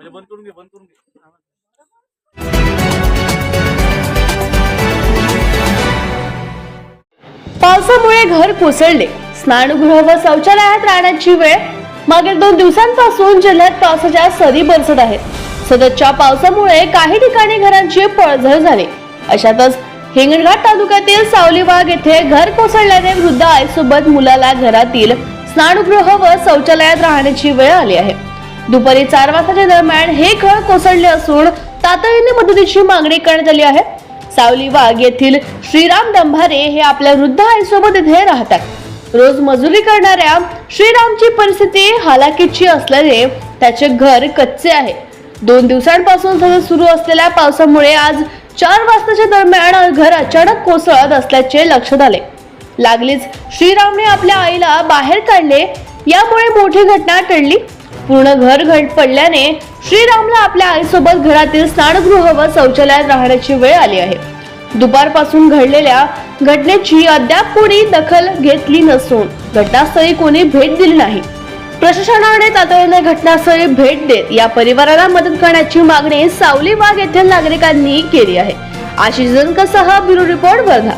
म्हणजे बंद करून घे बंद करून घे. पावसामुळे घर कोसळले. स्नानगृह व शौचालयात राहण्याची वेळ मागील दोन दिवसांपासून जिल्ह्यात पावसाच्या सरी बरसत आहेत. सततच्या पावसामुळे काही ठिकाणी घरांची पळझड झाली. अशातच हिंगणघाट तालुक्यातील सावलीबाग येथे घर कोसळल्याने वृद्ध आईसोबत मुलाला घरातील स्नानगृह व शौचालयात राहण्याची वेळ आली आहे. दुपारी चार वाजताच्या दरम्यान हे घर कोसळले असून तातडीने मदतीची मागणी करण्यात आली आहे. सावली वाघ येथील श्रीराम डंभारे हे आपल्या वृद्ध आईसोबत इथे राहतात रोज मजुरी करणाऱ्या श्रीरामची परिस्थिती हालाकीची असल्याने त्याचे घर कच्चे आहे. दोन दिवसांपासून सतत सुरू असलेल्या पावसामुळे आज चार वाजताच्या दरम्यान घर अचानक कोसळत असल्याचे लक्षात आले. लागलीच श्रीरामने आपल्या आईला बाहेर काढले यामुळे मोठी घटना टळली. पूर्ण घर घट पडल्याने श्रीरामला आपल्या आईसोबत घरातील स्नानगृह व शौचालयात राहण्याची वेळ आली आहे. दुपारपासून घडलेल्या घटनेची अद्याप कोणी दखल घेतली नसून घटनास्थळी कोणी भेट दिली नाही. प्रशासनाने तातडीने घटनास्थळी भेट देत या परिवाराला मदत करण्याची मागणी सावली बाग येथील नागरिकांनी केली आहे. आशिष जनकसह ब्युरो रिपोर्ट वर्धा.